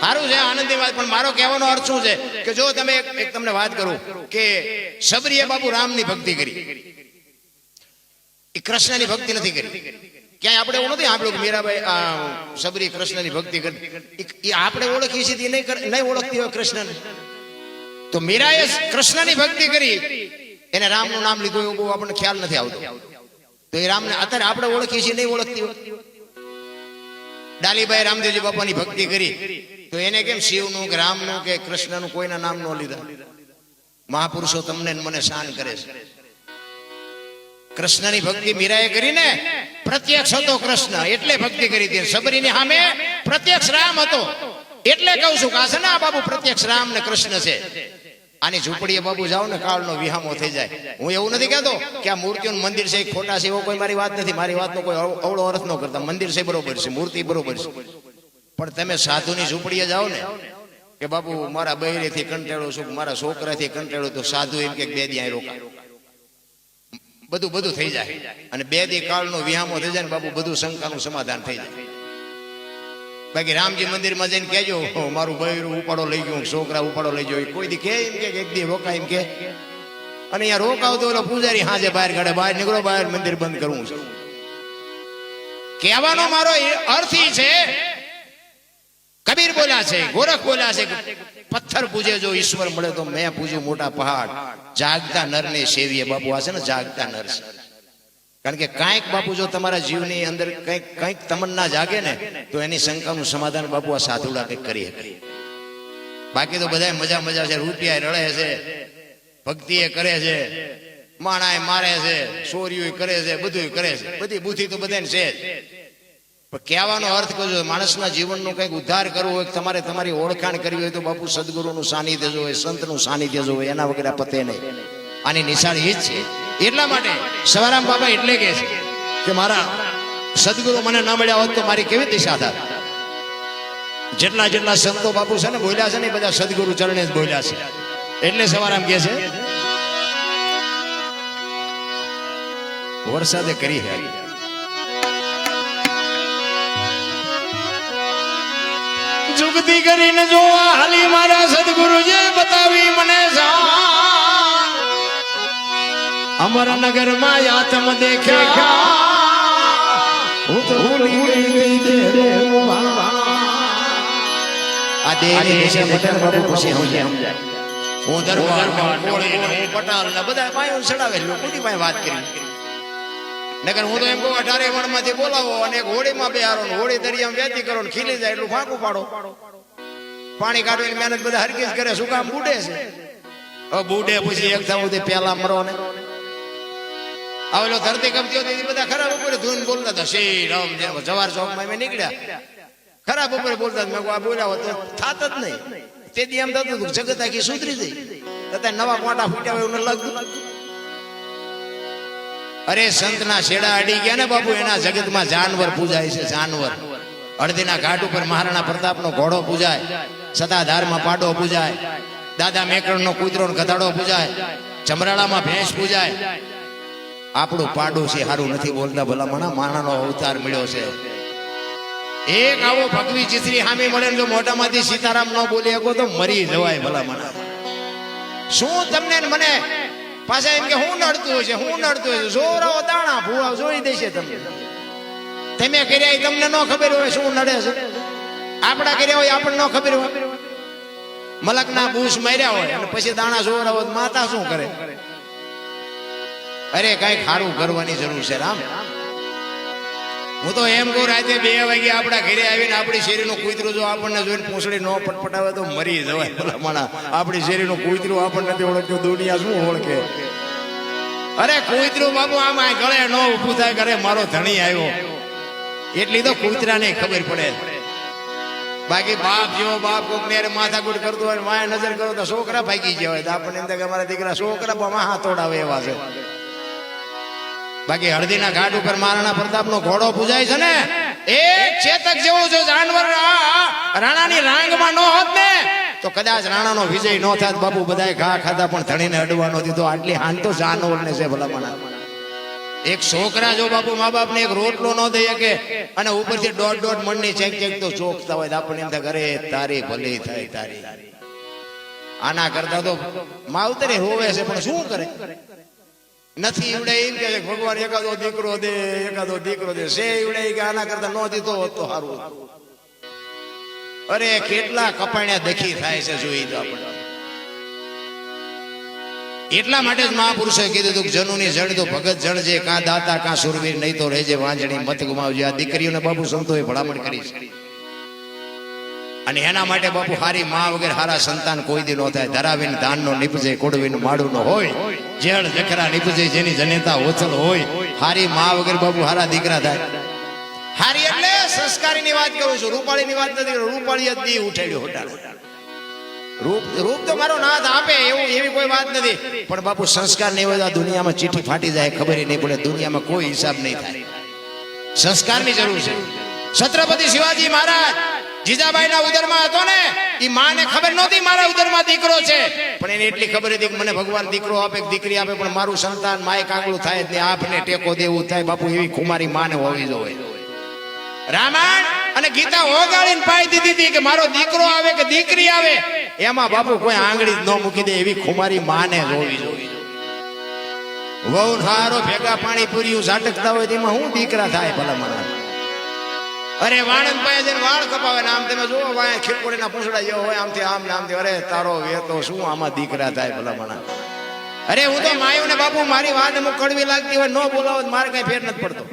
સારું છે, આનંદની વાત, પણ મારો કહેવાનો અર્થ શું છે કે જો તમે એક તમને વાત કરું કે સબરીએ બાપુ રામની ભક્તિ કરી. એ કૃષ્ણની ભક્તિ નથી કરી. ક્યાંય આપણે એવું નથી કે મીરાબાઈ, આ સબરી કૃષ્ણની ભક્તિ કરી. એ- આપણે ઓળખીએ છીએ નહીં નહીં ઓળખતી હોય કૃષ્ણને. તો મીરાએ કૃષ્ણની ભક્તિ કરી. એને રામનું નામ લીધું એવું આપણને ખ્યાલ નથી આવતો. તો એ રામને અત્યારે આપણે ઓળખીએ છીએ નહીં ઓળખતી હોય? ડાલીબાઈ રામદેવજી બાપાની ભક્તિ કરી. તો એને કેમ શિવનું કે રામનું કે કૃષ્ણનું કોઈના નામ નો લીધા? મહાપુરુષો તમને મને શાન કરે છે. કૃષ્ણની ભક્તિ મીરાએ કરીને પ્રત્યક્ષ હતો કૃષ્ણ, એટલે ભક્તિ કરી હતી. સબરીની સામે પ્રત્યક્ષ રામ હતો. એટલે કહું છું કે આ બાબુ પ્રત્યક્ષ રામ ને કૃષ્ણ છે. આની ઝૂંપડીએ બાબુ જાઓ ને કાળનો વિહામો થઈ જાય. હું એવું નથી કહેતો કે આ મૂર્તિઓનું મંદિર છે ખોટા છે, એવો કોઈ મારી વાત નથી. મારી વાતનો કોઈ અવ- અવળો અર્થ ન કરતા. મંદિર છે, બરોબર છે. મૂર્તિ બરોબર છે. પણ તમે સાધુની ઝૂંપડીએ જાઓ ને, કે બાપુ, મારા બહેરેથી કંટાળો છું, મારા છોકરાથી કંટાળો, તો સાધુ એમ કે બે દી રોકા બધું બધું થઈ જાય. અને બે દી કાળનો વિહામો થઈ જાય ને બાપુ, બધું શંકાનું સમાધાન થઈ જાય. બાકી રામજી મંદિરમાં જઈને કહેજો મારું બહેરું ઉપાડો લઈ ગયું, છોકરા ઉપાડો લઈ ગયો. કોઈ દી કે એમ કે, એક દી રોકાય એમ કે. અને અહીંયા રોકાવતો ઓલો પૂજારી હાજે બહાર કાઢે, બહાર નીકળો, બહાર મંદિર બંધ કરવું છે. કહેવાનો મારો અર્થ છે કબીર બોલ્યા છે, ગોરખ બોલ્યા છે, પથ્થર પૂજે જો ઈશ્વર મળે તો મેં પૂજ્યું મોટા પહાડ. જાગતા નરને સેવીએ બાપુ આ છે ને, જાગતા નર છે. કારણ કે કાંઈક બાપુ જો તમારા જીવની અંદર કંઈક કંઈક તમન્ના જાગે ને, તો એની શંકાનું સમાધાન બાપુ આ સાધુડા કંઈક કરી શકે બાકી તો બધા મજા મજા છે રૂપિયા રળે છે ભક્તિ એ કરે છે માણાએ મારે છે ચોરીઓ કરે છે બધું કરે છે. બધી બુદ્ધિ તો બધાને છે પણ કહેવાનો અર્થ કહો માણસના જીવનનો કંઈક ઉદ્ધાર કરવો હોય તમારે તમારી ઓળખાણ કરવી હોય તો બાપુ સદગુરુનું સાનિધ્ય જોવે, સંતનું સાનિધ્ય જોવે, એના વગર પતે નહીં. આની નિશાની એ જ છે. એટલા માટે સવારામ બાબા એટલે કહે છે કે મારા સદગુરુ મને ના મળ્યા હોત તો મારી કેવી દિશા થાત જેટલા જેટલા સંતો બાપુ છે ને બોલ્યા છે ને બધા સદગુરુ ચરણે જ બોલ્યા છે. એટલે સવારામ કહે છે, વરસાદે કરી હે. જુગતી કરીને જોવા હાલી મારા સદગુરુજે બતાવી મને. અમરનગરમાં આત્મ દેખ્યા. દેવા. આ બાબુ ખુશી હું દરબાર ને હું પટાલ ને બધા પાયો ચડાવે લોકોની પાસે વાત કરી? નકર હું તો એમ કહું, અઢારે વણમાંથી બોલાવો અને એક હોળીમાં બેહારો હોળી દરિયામાં વેચી કરો ને ખીલી જાય એટલું ફાંકું પાડો. પાણી કાઢવાની મહેનત બધા હરકીસ કરે, શું કામ બુડે છે? બુડે પછી એક થવું પેલા મરો ને. આવેલો ધરતી કમતી હતી બધા ખરાબ ઉપર ધૂન બોલતા હતા. શ્રી રામ જવાર ચોકમાં અમે નીકળ્યા. ખરાબ ઉપર બોલતા મેં આ બોલ્યા હોત થાત જ નહીં. તે દી એમ થતું જગત આખી સુધરી જઈ અત્યારે નવા કોટા ફૂટ્યા હોય એવું લાગતું. અરે સંતના છેડા અડી ગયા ને બાપુ, એના જગતમાં જાનવર પૂજાય છે, જાનવર. અડધીના ઘાટ ઉપર મહારાણા પ્રતાપનો ઘોડો પૂજાય, સદાધારમાં પાડો પૂજાય, દાદા મેકરણનો કૂતરો ગધાડો પૂજાય ચમરાળામાં ભેંસ પૂજાય. આપણું પાડું છે સારું નથી બોલતા, ભલામણા, માણાનો અવતાર મળ્યો છે. એક આવો ભગવી ચિત્રી સામે મળે જો મોઢામાંથી સીતારામ ન બોલી શકો તો મરી જવાય ભલામણા. શું તમને મને પાછા એમ કે હું નડતું હશે હું નડતું હશે જોરાઓ દાણા ભૂવા જોઈ દેશે તમને. તમે કર્યા એ તમને ન ખબર હોય શું નડે છે. આપણા કર્યા હોય આપણને ન ખબર હોય. મલકના બૂસ માર્યા હોય અને પછી દાણા જોરાવો તો માતા શું કરે? અરે કઈ ખારું કરવાની જરૂર છે રામ. હું તો એમ કહું, રાતે બે વાગે આપણા ઘરે આવીને આપણી શેરીનું કૂતરું જો આપણને જોઈને પૂંછડી ન પટપટાવે તો મરી જવાય ભલામણા. આપણી શેરીનું કૂતરું આપણને નથી ઓળખતું, દુનિયા શું ઓળખે? અરે કૂતરું બાબુ આમ આ ગળે ન ઊભું થાય કરે મારો ધણી આવ્યો. એટલી તો કૂતરાને ખબર પડે. બાકી બાપ જેવો બાપ કોક ને માથાકૂટ કરતો હોય માયા નજર કરો તો છોકરા ભાગી ગયા હોય. તો આપણને એમ કે અમારા દીકરા છોકરા હાથ તોડાવે એવા છે. બાકી હળદીના ઘાટ ઉપર મહારાણા પ્રતાપનો ઘોડો પૂજાય છે ને, એક ચેતક જેવું જો જાનવર રાણાની રાંગમાં ન હોત ને, તો કદાચ રાણાનો વિજય ન થાત. બાપુ બધાએ ઘા ખાધા, પણ ધણીને અડવાનો દીધો. આટલી હાન તો જાનવરને છે ભલામણા. એક છોકરા જો બાપુ મા બાપ ને એક રોટલો ન દઈ શકે અને ઉપરથી દોઢ દોઢ મણની ચેક ચેક તો ચોકતા હોય આપણને એમ થાય ઘરે તારી ભલી થાય, તારી. આના કરતા તો માવતરે હોવે છે, પણ શું કરે? નથી ઈવડે એમ કે ભગવાન એકાદો દીકરો દે, એકાદો દીકરો દે. છે ઈવડે કે આના કરતા ન દીધો હોત તો સારું અરે કેટલા કપાણ્યા દખી થાય છે જોઈ તો આપણે. એટલા માટે જ મહાપુરુષોએ કીધું હતું જનુની જણ તો ભગત છે, કાં દાતા, કાં સુરવીર નહીં તો રહેજે વાંજણી, મત ગુમાવજે. આ દીકરીઓને બાપુ સંતોએ ભલામણ કરી છે. અને એના માટે બાપુ હારી મા વગર હારા સંતાન કોઈ દી ન થાય. ધરાવીને ધાનનો નીપજે કોડવીને નો હોય. જેળ જખરા નીપજે, જેની જનેતા ઓછલ હોય, હારી મા વગર બાપુ હારા દીકરા થાય. હારી એટલે સંસ્કારીની વાત કરું છું, રૂપાળીની વાત નથી. રૂપાળી જ દી ઉઠાડ્યો હોટાડો રૂપ રૂપ તો મારો નાથ આપે, એવું, એવી કોઈ વાત નથી. પણ બાપુ સંસ્કાર નહીં હોય દુનિયામાં ચીઠી ફાટી જાય, ખબર નહીં પડે, દુનિયામાં કોઈ હિસાબ નહીં થાય. સંસ્કારની જરૂર છે. છત્રપતિ શિવાજી મહારાજ જીજાબાઈના ઉદરમાં હતો ને એ માને ખબર નહોતી મારા ઉદરમાં દીકરો છે. પણ એને એટલી ખબર હતી કે મને ભગવાન દીકરો આપે દીકરી આપે, પણ મારું સંતાન માય કાંગળું થાય એટલે આપને ટેકો દેવું થાય, બાપુ, એવી કુમારી માને હોવી જોઈએ. રામાયણ અને ગીતા ઓગાળીને પાઈ દીધી હતી કે મારો દીકરો આવે કે દીકરી આવે, એમાં બાપુ કોઈ આંગળી ન મૂકી દે, એવી કુમારી માને હોવી જોઈએ. વહુ સારો ભેગા પાણી પૂર્યું ઝાટકતા હોય તેમાં હું દીકરા થાય ભલા મારા અરે વાણંદ પાસે જઈને વાળ કપાવે ને આમ તમે જુઓ, વાય ખીરકોડીના પૂંછડા જેવો હોય, આમથી આમ ને આમથી. અરે, તારો વેતો શું આમાં દીકરા થાય ભલા ભણા અરે, હું તો માયું ને બાપુ, મારી વાત અમુક કડવી લાગતી હોય, ન બોલાવો મારે કઈ ફેર નથી પડતો.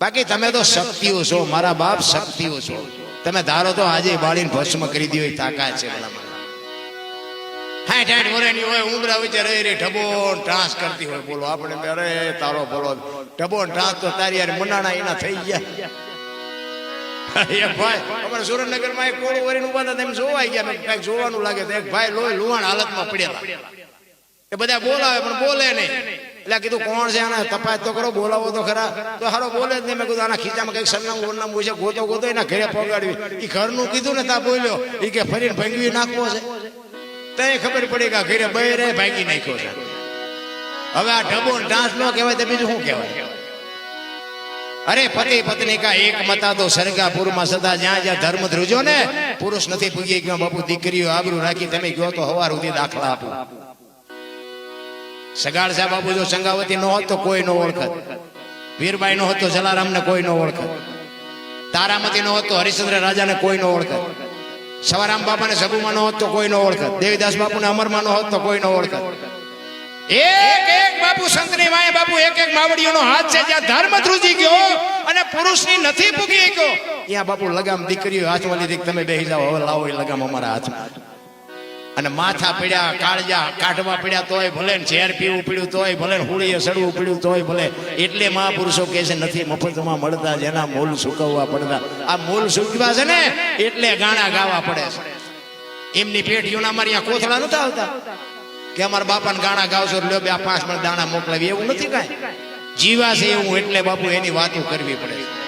બાકી તમે તો શક્તિઓ છો, મારા બાપ શક્તિઓ છો. તમે ધારો તો આજે બાળીને ભસ્મ કરી દીધી હોય તાકાત છે ભલા માણા હાઠ હાઠ વરેની હોય, ઉમરા વચ્ચે રહી રહી ઢબો ટ્રાન્સ કરતી હોય. બોલો, આપણે અરે, તારો બોલો. ઢબો ટ્રાન્સ તો તારી યાર મનાણા એના થઈ ગયા. એક ભાઈ એક કોળું વરીને ઊભા હતા, તેમ જોવાઈ ગયા કંઈક જોવાનું લાગે, તો એક ભાઈ લોહી લુહાણ હાલતમાં પડ્યા એ બધા બોલાવે, પણ બોલે નહીં. એટલે કીધું, કોણ છે આને? તપાસ તો કરો, બોલાવો તો ખરા. તો હારો બોલે જ નહીં. મેં કીધું, આના ખીચામાં કંઈક સરનામું, વરનામું છે, ગોતો ગોતો, એના ઘરે પગાડવી. એ ઘરનું કીધું ને તા બોલ્યો એ કે ફરીને ભંગવી નાખવો છે. તે ખબર પડી કે ઘરે બે રે ભાગી નાખ્યો છે. હવે આ ઢબો ડાન્સ ન કહેવાય તો બીજું શું કહેવાય? અરે પતિ પત્ની કા એક મતા તો સરગાપુરમાં સદા જ્યાં જ્યાં ધર્મ ધ્રુજો ને, પુરુષ નથી પૂગી ગયો બાપુ દીકરીઓ આબરૂ રાખી તમે ગયો તો હવાર સુધી દાખલા આપો. સગાડ સાહેબ બાપુ, જો સંગાવતી નો હોત તો કોઈ નો ઓળખત. વીરબાઈ નો હોત તો જલારામ ને કોઈ નો ઓળખત. તારામતી નો હોત તો હરિશ્ચંદ્ર રાજાને કોઈ નો ઓળખત. સવારામ બાપાને સગુમાં નો હોત તો કોઈ નો ઓળખત. દેવીદાસ બાપુને અમરમાં નો હોત કોઈ નો ઓળખત. એક એક બાપુ સંતની વાય બાપુ એક એક માવડીઓનો હાથ છે જ્યાં ધર્મ ધ્રુજી ગયો અને પુરુષની નથી પૂગી ગયો. ત્યાં બાપુ લગામ દીકરીઓ હાથમાં વાલી દીક તમે બેહી જાઓ, હવે લાવો એ લગામ અમારા હાથમાં. અને માથા પીડ્યા કાળજા કાઢવા પીડ્યા તોય ભલે ઝેર પીવું પીડ્યું તોય ભલે હુળીએ સડવું પીડ્યું તોય ભલે. એટલે મહાપુરુષો કહે છે, નથી મફતમાં મળતા જેના મૂલ સુકવવા પડતા. આ મૂલ સુકવા છે ને, એટલે ગાણા ગાવા પડે છે. એમની પેઢીઓના અહીંયા કોથળા નતા આવતા. કે અમારા બાપાને ગાણા ગાવશો લ્યો બે પાંચ મણ દાણા મોકલાવી. એવું નથી કાંઈ. જીવા છે એવું એટલે બાપુ એની વાતો કરવી પડે.